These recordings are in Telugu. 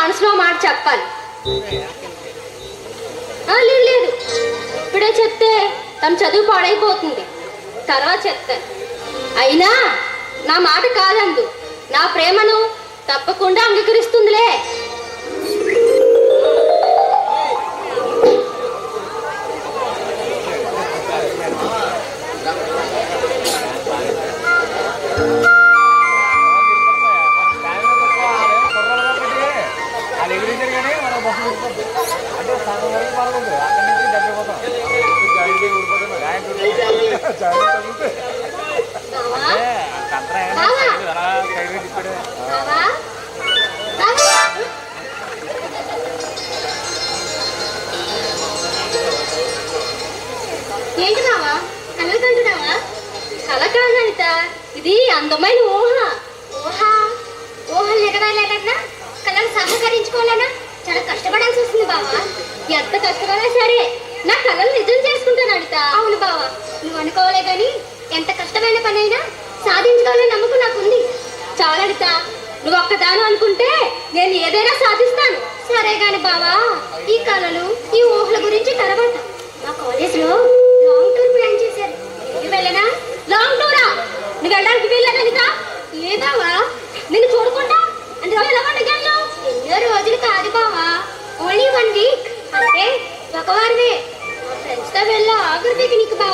మనసులో మాట చెప్పాలి. లేదు లేదు. ఇప్పుడే చెప్తే తన చదువు పాడైపోతుంది. తర్వాత చెప్తాను. అయినా నా మాట కాదందు. నా ప్రేమను తప్పకుండా అంగీకరిస్తుందిలే. ఏంటి బావా కలలు కల కాదు ఇది అందమైన ఊహ ఊహ ఊహలు నెరవేరాలన్నా కళను సహకరించుకోవాలన్నా చాలా కష్టపడాల్సి వస్తుంది బావా ఎంత కష్టపడినా సరే నా కళలు నిజం చేసుకుంటాను అనిత. అవును బావా. నువ్వు అనుకోవాలే కానీ ఎంత కష్టమైన పనైనా సాధించుకోవాలని నమ్మకం నాకుంది. చాలా నువ్వు ఒక్కదాను అనుకుంటే నేను ఏదైనా సాధిస్తాను. సరే గాని బావా ఈ కళలు ఈ ఊహల గురించి తర్వాత. మా కాలేజీలో లాంగ్ టూర్ ప్లాన్ చేశారు. నువ్వు వెళ్ళనా? లాంగ్ టూరా నువ్వు వెళ్ళడానికి వెళ్ళాను అనిత. ఏ బావా?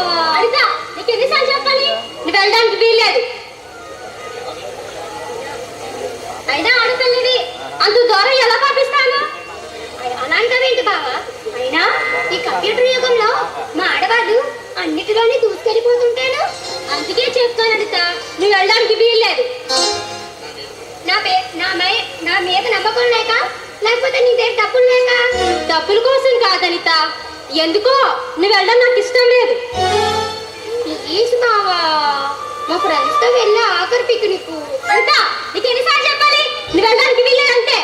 పిక్నిక్ నీకు ఎన్నిసార్లు చెప్పాలి? నువ్వు వెళ్ళడానికి వీల్లేదు. అయినా ఆడపిల్లవి అంత దూరం ఎలా పంపిస్తాను? అలాంటివేంటి బావా? అయినా ఈ కంప్యూటర్ యుగంలో మా ఆడవాళ్ళు అన్నిటిలోనే దూసుకెళ్ళిపోతుంటాను? అందుకే చెప్తాను అనిత నువ్వు వెళ్ళడానికి వీల్లేదు. నా పే నా మై నా మీద నమ్మకం లేక లేకపోతే నీ దగ్గర డబ్బులు లేక? డబ్బుల కోసం కాదనిత ఎందుకో? నువ్వు వెళ్ళడం నాకు ఇష్టం లేదు. ప్లీజ్ బావా మా ఫ్రెండ్స్తో వెళ్ళి ఆఖరి పిక్నిక్ అంత నీకు ఎన్నిసార్లు చెప్పాలి? నువ్వు వెళ్ళడానికి అంతే.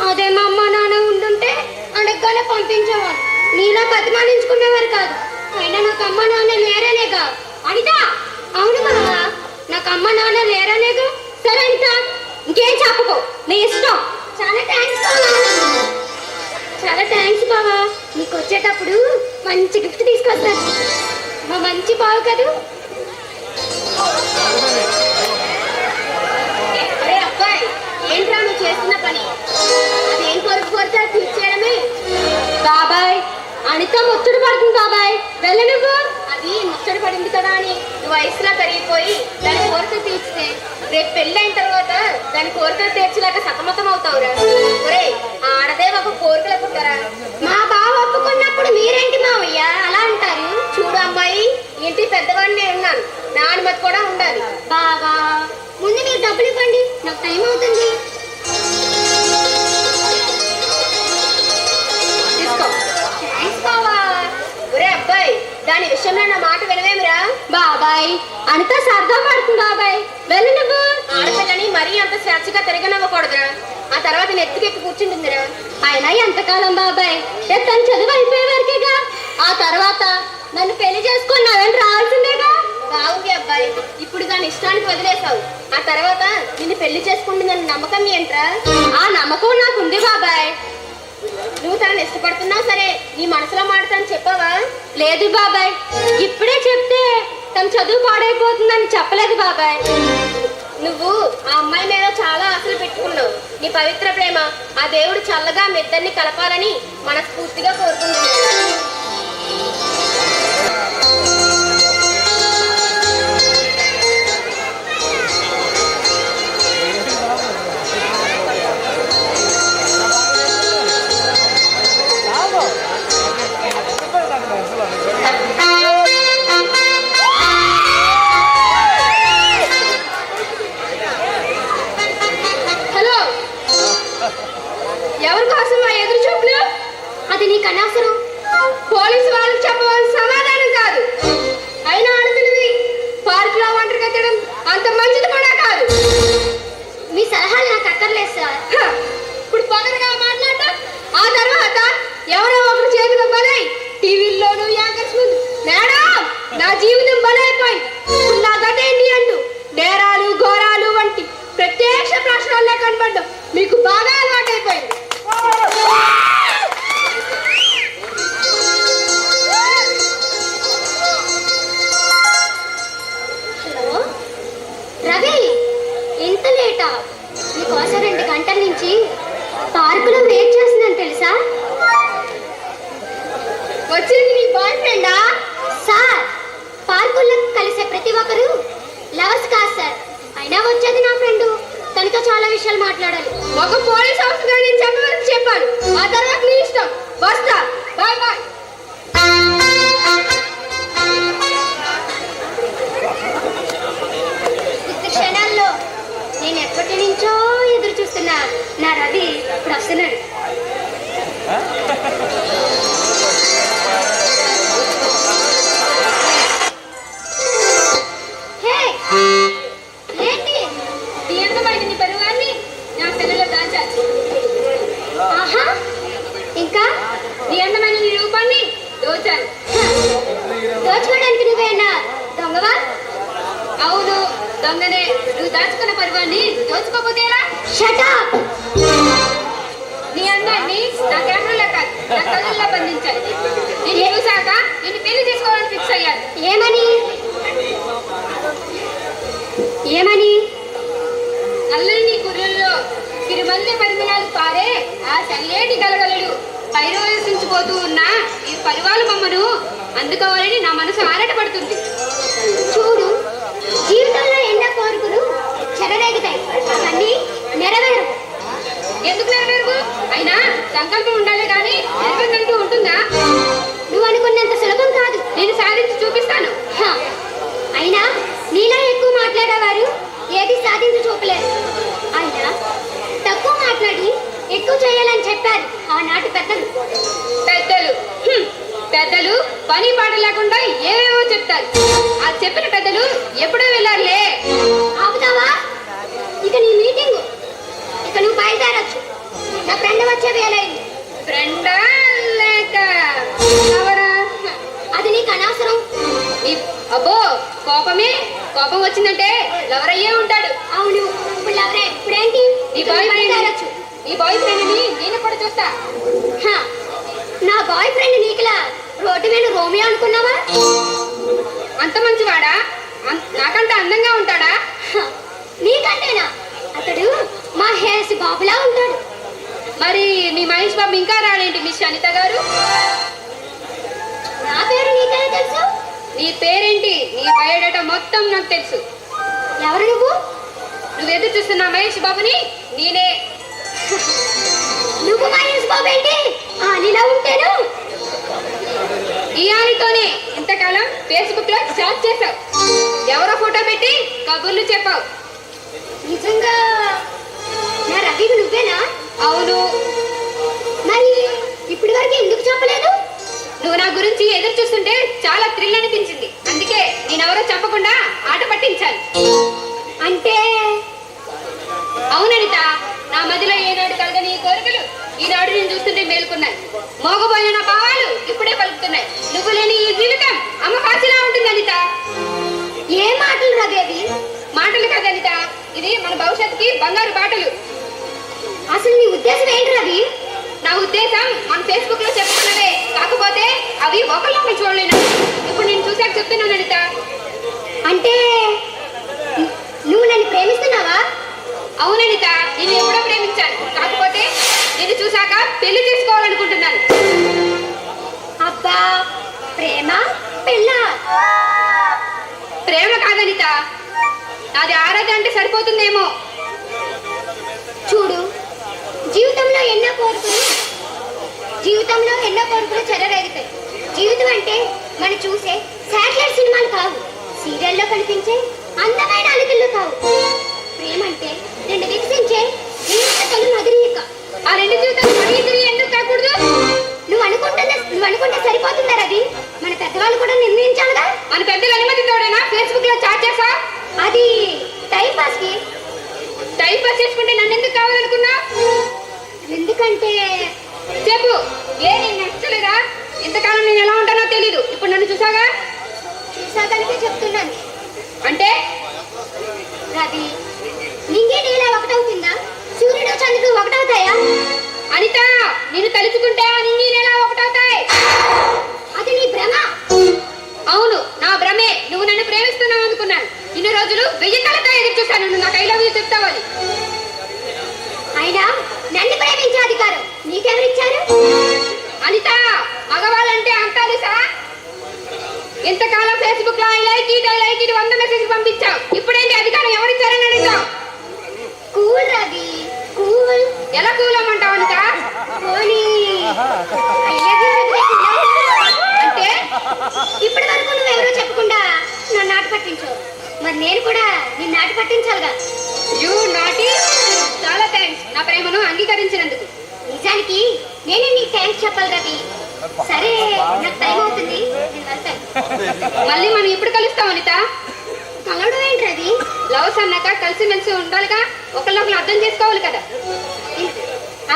అదే మా అమ్మ నాన్న ఉండుంటే అడగగానే పంపించేవారు నీలా బతిమాలించుకునేవారు కాదు. అయినా నాకు అమ్మ నాన్న లేరనేగా. అనిత! అవును బావా నాకు అమ్మ నాన్న లేరనేగా. సరే అనిత ఇంకేం చెప్పకు. నీ ఇష్టం. చాలా థ్యాంక్స్ చాలా థ్యాంక్స్ బావా. నీకు వచ్చేటప్పుడు మంచి గిఫ్ట్ తీసుకొస్తాను మా మంచి బావు కదూ? అరే అబ్బాయి ఏంట్రా నువ్వు చేస్తున్న పని? అదేం కోరుకు కొరత తీర్చేయడమే? బాబాయ్ అనిత ముచ్చడి పడుతుంది బాబాయ్. వెళ్ళ నువ్వు. అది ముచ్చడి పడింది కదా అని నువ్వు వయసులా పెరిగిపోయి దాని కోరిక తీర్చితే రేపు పెళ్ళైన తర్వాత దాని కోరికలు తీర్చలేక సతమతం అవుతావు ఎంతకాలం బాబాయ్. రేపు తను చదువు అయిపోయే వరకేగా ఆ తర్వాత నన్ను పెళ్ళి చేసుకొని నా వెంట రావాల్సిందేగా? బాగుంది అబ్బాయి ఇప్పుడు దాని ఇష్టానికి వదిలేసావు ఆ తర్వాత నిన్ను పెళ్ళి చేసుకుంటుందని నమ్మకం ఏంట్రా? ఆ నమ్మకం నాకుంది బాబాయ్. నువ్వు తనని ఇష్టపడుతున్నావు సరే నీ మనసులో మాట తను చెప్పావా? లేదు బాబాయ్. ఇప్పుడే చెప్తే తన చదువు పాడైపోతుందని చెప్పలేదు బాబాయ్. నువ్వు ఆ అమ్మాయి మీద చాలా ఆశలు పెట్టుకున్నావు. నీ పవిత్ర ప్రేమ ఆ దేవుడు చల్లగా మీ ఇద్దరిని కలపాలని మనస్ఫూర్తిగా కోరుకుంటున్నాను. అనవసరం. పోలీసు వాళ్ళకి చెప్పవలసిన సమాధానం కాదు. అయినా ఆడపిల్లవి పార్క్లో ఒంటరి కట్టడం అంత మంచిది కూడా కాదు. మీ సలహాలు నాకు అక్కర్లేదు సార్. ఇప్పుడు పగలుగా మాట్లాడటం ఆ తర్వాత ఎవరో ఒకరు చేతిలో బలై టీవీల్లోనూ యాంకర్స్ ముందు మేడం నా జీవితం బలైపోయింది ఇప్పుడు నా గత ఏంటి అంటూ నేరాలు ఘోరాలు వంటి ప్రత్యక్ష ప్రశ్నల్లో కనపడ్డం మీకు బాగా అలవాటైపోయింది. తెలుసా? వచ్చింది నీ బాయ్ ఫ్రెండా సార్ పార్కుల్లో కలిసే ప్రతి ఒక్కరు లవర్స్ కాదు సార్. అయినా వచ్చేది నా ఫ్రెండ్ తనతో చాలా విషయాలు మాట్లాడాలి. ఒక పోలీస్ ఆఫీసర్ నేను చెప్పమని చెప్పాను ఆ తర్వాత నీ ఇష్టం. వస్తా. బాయ్ బాయ్ క్షణాల్లో నేను ఎప్పటి నుంచో ఎదురు చూస్తున్నా. నా రవి ఇప్పుడు వస్తున్నాడు. దోచుకోవడానికి నువ్వేనా దొంగవా? అవును దొంగనే. నువ్వు దాచుకున్న పరువాన్ని దోచుకోకపోతే ఎలా? షటప్ నీ అందాన్ని నా కెమెరాలో కాదు నా కళ్ళల్లో బంధించాలి. నేను చూశాక నేను పెళ్ళి చేసుకోవాలని ఫిక్స్ అయ్యాను. ఏమని? ఏమని? నల్లని కుర్రల్లో తిరుమల్లి పరిమళాలు పారే ఆ చల్లేటి గలగలడు. పైరవసించిపోతూ ఉన్న ఈ పరివాలు బొమ్మను అందుకోవాలని నా మనసు ఆరాటపడుతుంది చూడు జీవితంలో ఎన్నో కోరికలు చెరరేగుతాయి. అవన్నీ నెరవేరు ఎందుకు నెరవేరు అయినా సంకల్పం ఉండాలి కానీ నెరవేరంటూ ఉంటుందా? నువ్వు అనుకున్నంత సులభం కాదు. నేను సాధించి చూపిస్తాను. అయినా నీలా ఎక్కువ మాట్లాడేవారు ఏది సాధించి చూపలేరు. అయినా తక్కువ మాట్లాడి ఎక్కువ చేయాలని చెప్పారు ఆనాటి పెద్దలు. పెద్దలు. పెద్దలు పని పాట లేకుండా ఏవేవో చెప్తారు. ఆ చెప్పిన పెద్దలు ఎప్పుడూ వెళ్ళారులే. ఆపుతావా? ఇక నీ మీటింగ్. ఇక నువ్వు బయలుదేరచ్చు. నా ఫ్రెండ్ వచ్చే వేలైంది ఫ్రెండా లేక ఎవరా? అది నీకు అనవసరం. నీ- అబ్బో కోపమే? కోపం వచ్చిందంటే లవరయ్యే ఉంటాడు. అవును. ఇప్పుడు లవరే ఇప్పుడేంటి? నీ బాయ్ ఫ్రెండ్ నీ బాయ్ ఫ్రెండ్ని నేను కూడా చూస్తా. హ, నా బాయ్ ఫ్రెండ్ నీకులా రోడ్డు మీద రోమియో అనుకున్నావా? అంత మంచివాడా? అం- నాకంత అందంగా ఉంటాడా? నీకంటేనా? అతడు మా హేస్ బాబులా ఉంటాడు. మరి మీ మహేష్ బాబు ఇంకా రాలేంటి మిస్ అనిత గారు? నా పేరు నీకే తెలుసు? నీ పేరేంటి? నీ బయోడేటా మొత్తం నాకు తెలుసు. ఎవరు నువ్వు? నువ్వు ఎదురు చూస్తున్నా మహేష్ బాబుని నేనే. నువ్వు మహేష్ బాబు ఏంటి? నీలా ఉంటాను? ఈ ఆనితోనే ఇంతకాలం ఫేస్బుక్లో చాట్ చేసావు ఎవరో ఫోటో పెట్టి కబుర్లు చెప్పావు. నిజంగా నా రవికి నువ్వేనా? అవును. మరి ఇప్పటి వరకు ఎందుకు చెప్పలేదు? నువ్వు నా గురించి ఎదురు చూస్తుంటే చాలా థ్రిల్ అనిపించింది. అందుకే నేనెవరో చెప్పకుండా ఆట పట్టించాను అంటే బంగారు బాటలు. అసలు నీ ఉద్దేశం ఏంటి రవి? నా ఉద్దేశం మన ఫేస్బుక్లో చెప్పుకున్నవే. కాకపోతే అవి ఒకళ్ళొకరు చూడలేను. ఇప్పుడు నేను చూసాక చెప్తున్నాను అనిత. అంటే నువ్వు నన్ను ప్రేమిస్తున్నావా? అవుననిత నేను ఎప్పుడో ప్రేమించాను. కాకపోతే నేను చూసాక పెళ్ళి చేసుకోవాలనుకుంటున్నాను. అబ్బా ప్రేమ పెళ్ళ? ప్రేమ కాదనిత. నాది ఆరాధన అంటే సరిపోతుందేమో. జీవితంలో ఎన్నో కోరికలు చెరరేగుతాయి జీవితం అంటే మనం చూసే శాటిలైట్ సినిమాలు కావు. సీరియల్లో కనిపించే అందమైన అలికల్లో కావు. ప్రేమ అంటే రెండు వికసించే జీవిత తొలి మధురీక ఆ రెండు జీవితాలు మరి ఎందుకు కాకూడదు నువ్వు అనుకుంటున్న నువ్వు అనుకుంటే సరిపోతుందా రవి? మన పెద్దవాళ్ళు కూడా నిర్ణయించాలిగా మన పెద్దల అనుమతితోడైనా ఫేస్బుక్లో చాట్ చేసా? అది టైం పాస్కి. టైం పాస్ చేసుకుంటే నన్ను ఎందుకు కావాలనుకున్నా ఎందుకంటే చెప్పు ఏ నేను నచ్చలేదా ఇంతకాలం నేను ఎలా ఉంటానో తెలీదు. ఇప్పుడు నన్ను చూసాగా తెలుసాకనికే చెప్తున్నాను. అంటే? రవి నింగే నీలా ఒకటవుతుందా? సూర్యుడు చంద్రుడు ఒకటవుతాయా? అనిత నిన్ను తలుచుకుంటే అన్ని నెలా ఒకటవుతాయి. అది నీ భ్రమ. అవును నా భ్రమే. నువ్వు నన్ను ప్రేమిస్తున్నావు అనుకున్నాను. ఇన్ని రోజులు వెయ్యి కళతో ఎదురు చూశాను. నువ్వు నాకు ఐ లవ్ యూ చెప్తావని. అయినా నన్ను ప్రేమించే అధికారం. నీకెవరిచ్చారు? అనిత మగవాళ్ళంటే అంతా తెలుసా ఇంతకాలం ఫేస్బుక్లో I like it I like it వంద మెసేజ్ పంపించావు. ఇప్పుడేంటి అధికారం ఎవరిచ్చారని అడుగుతావు? Cool Ravi cool. ఎలా అనిత? love you వదిలేకున్నావు. అంటే ఇప్పటి వరకు నువ్వెవరో చెప్పకుండా నన్ను నాటు పట్టించావు. మరి నేను కూడా నిన్ను నాటు పట్టించాలిగా. యూ నాటి చాలా థ్యాంక్స్ నా ప్రేమను అంగీకరించినందుకు నిజానికి నేనే నీకు థ్యాంక్స్ చెప్పాలి రవి. సరే నాకు టైం అవుతుంది. నేను వెళ్తాను మళ్ళీ మనం ఎప్పుడు కలుస్తాం అనిత? కలవడం ఏంటి రవి? లవ్స్ అన్నాక కలిసిమెలిసి ఉండాలిగా. ఒకళ్ళొకరు అర్థం చేసుకోవాలి కదా.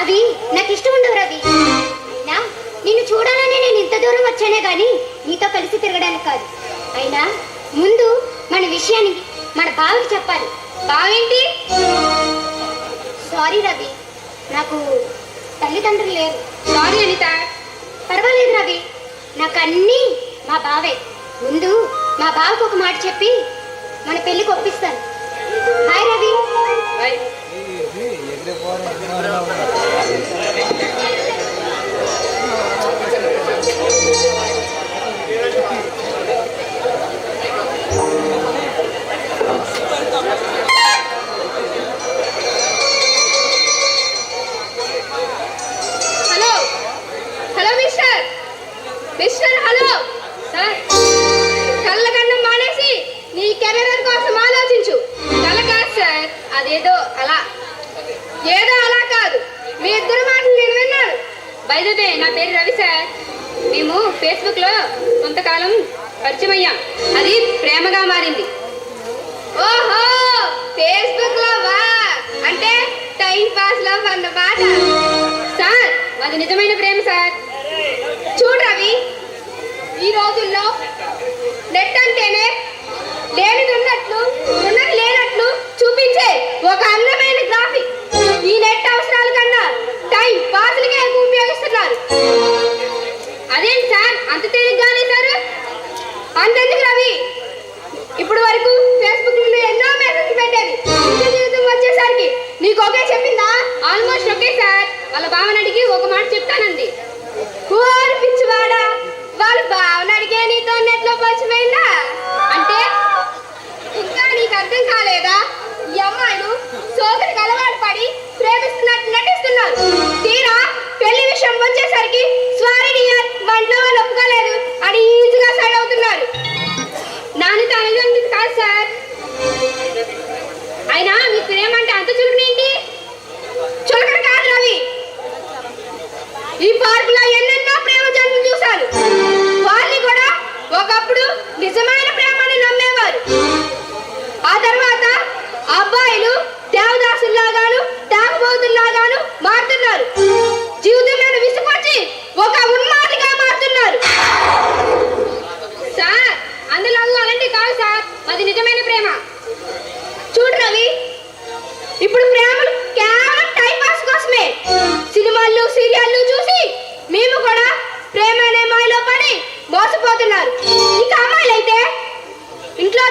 అవి నాకు ఇష్టం ఉండవు రవి. అయినా నిన్ను చూడాలని నేను ఇంత దూరం వచ్చానే కానీ నీతో కలిసి తిరగడానికి కాదు. అయినా ముందు మన విషయాన్ని మన బావకి చెప్పాలి. బావేంటి? సారీ రవి. నాకు తల్లిదండ్రులు లేరు. సారీ అనిత పర్వాలేదు రవి. నాకు అన్నీ మా బావే. ముందు మా బావకు ఒక మాట చెప్పి మన పెళ్ళికి ఒప్పిస్తాను. హాయ్ రవి. బై.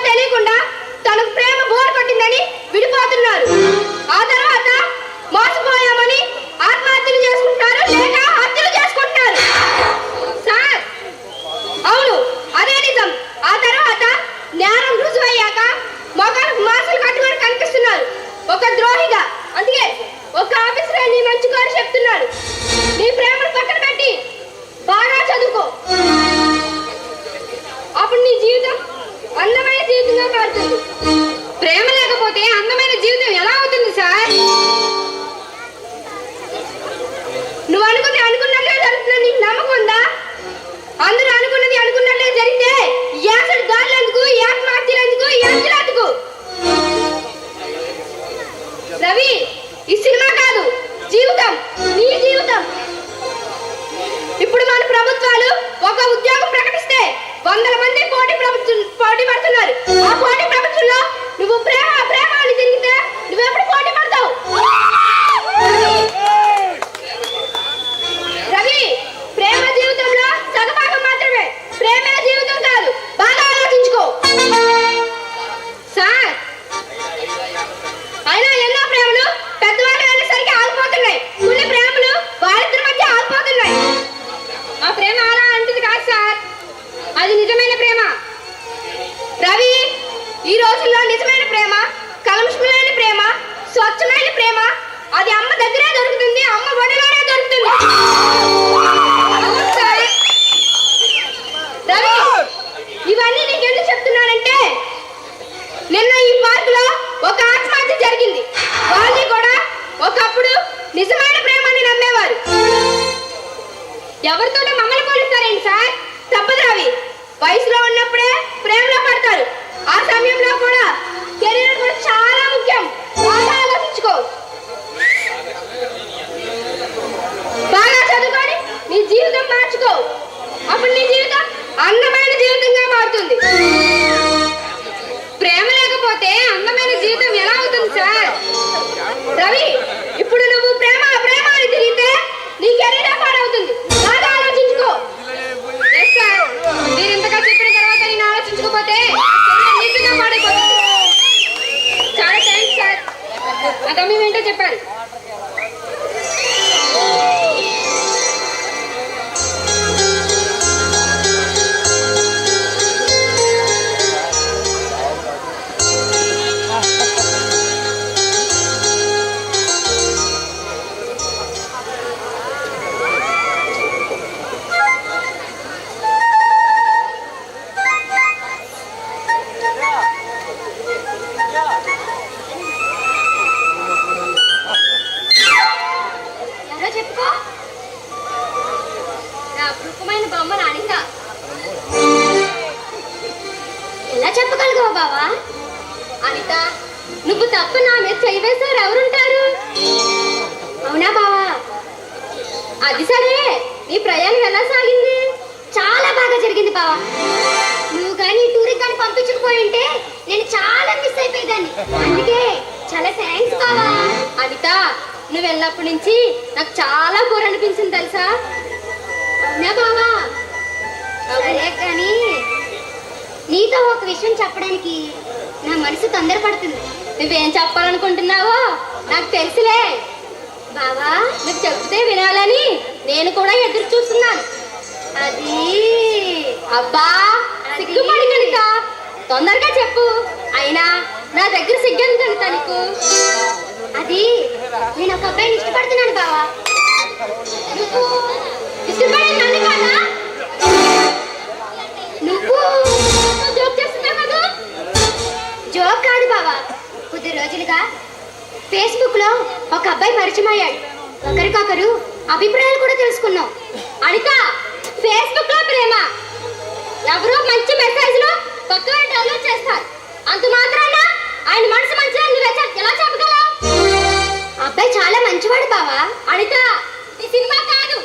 తెలియకుండా తనకు ప్రేమ బోర్ కొట్టిందని విడిపోతున్నారు. ఆ తర్వాత మోసపోయామని ఆత్మహత్యలు చేసుకుంటున్నారు లేక హత్యలు చేసుకుంటున్నారు. సార్ అవును అదే నిజం. ఆ తర్వాత నేరం రుజువయ్యాక మొగానికి మాసులు కట్టుకొని కనిపిస్తున్నారు. ఒక ద్రోహిగా అందుకే ఒక ఆఫీసర్ నీ మంచి కోరి చెప్తున్నాడు. నీ ప్రేమను పక్కన పెట్టి బాగా చదువుకో. అప్పుడు నీ జీవితం అందమైన ప్రేమ లేకపోతే అందమైన జీవితం ఎలా అవుతుంది సార్? నువ్వు అనుకుంది అనుకున్నట్లే జరుగుతున్నా నమ్మకం ఉందా? నా సార్ ఎవరుంటారు? అవునా బావా? అది సరే. నీ ప్రయాణం ఎలా సాగింది? చాలా బాగా జరిగింది బావా. నువ్వు కానీ టూరికి కానీ పంపించకపోయింటే నేను చాలా మిస్ అయిపోయేదాన్ని. అందుకే చాలా థ్యాంక్స్ బావా. అనిత నువ్వు వెళ్ళినప్పటి నుంచి నాకు చాలా బోర్ అనిపించింది తెలుసా? అవునా బావా? సరే కానీ నీతో ఒక విషయం చెప్పడానికి నా మనసు తొందరపడుతుంది. నువ్వేం చెప్పాలనుకుంటున్నావో నాకు తెలుసులే. బావా నువ్వు చెప్తే వినాలని నేను కూడా ఎదురు చూస్తున్నాను. అది అబ్బా సిగ్గుపడి కనుక. తొందరగా చెప్పు. అయినా నా దగ్గర సిగ్గని కనుక నీకు? అది నేను ఒక అబ్బాయిని ఇష్టపడుతున్నాను బావా. నువ్వు ఇష్టపడే నన్ను కాదా? నువ్వు జోక్ చేస్తున్నావు కదా? జోక్ కాదు బావా. కొద్ది రోజులుగా ఫేస్బుక్లో ఒక అబ్బాయి పరిచయం అయ్యాడు ఒకరికొకరు అభిప్రాయాలు కూడా తెలుసుకున్నాం. అనిత ఫేస్బుక్లో ప్రేమ. ఎవరో మంచి మెసేజ్లో కొత్తగా డౌన్లోడ్ చేస్తారు. అంత మాత్రాన ఆయన మనసు మంచిగా నువ్వు ఎలా చెప్పగలవు? అబ్బాయి చాలా మంచివాడు బావా. అనిత ఈ సినిమా కాదు